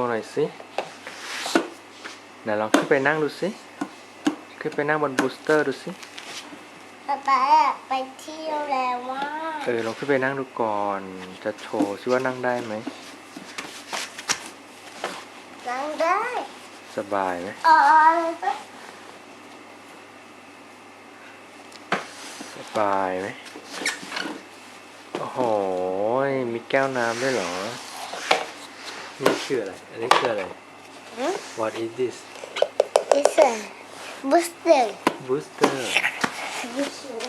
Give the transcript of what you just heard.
ว์หน่อยสิไหนลองขึ้นไปนั่งดูสิ ขึ้นไปนั่งบนบูสเตอร์ดูสิป๊าป๊าอยากไปเที่ยวแล้วว่าเออลองขึ้นไปนั่งดูก่อน จะโชว์ซิว่านั่งได้ไหม นั่งได้สบายไหมอ๋อสบายไหมโอ้โห มีแก้วน้ำด้วยเหรอ นี่คืออะไร อันนี้คืออะไร หืม What is this It's a booster booster booster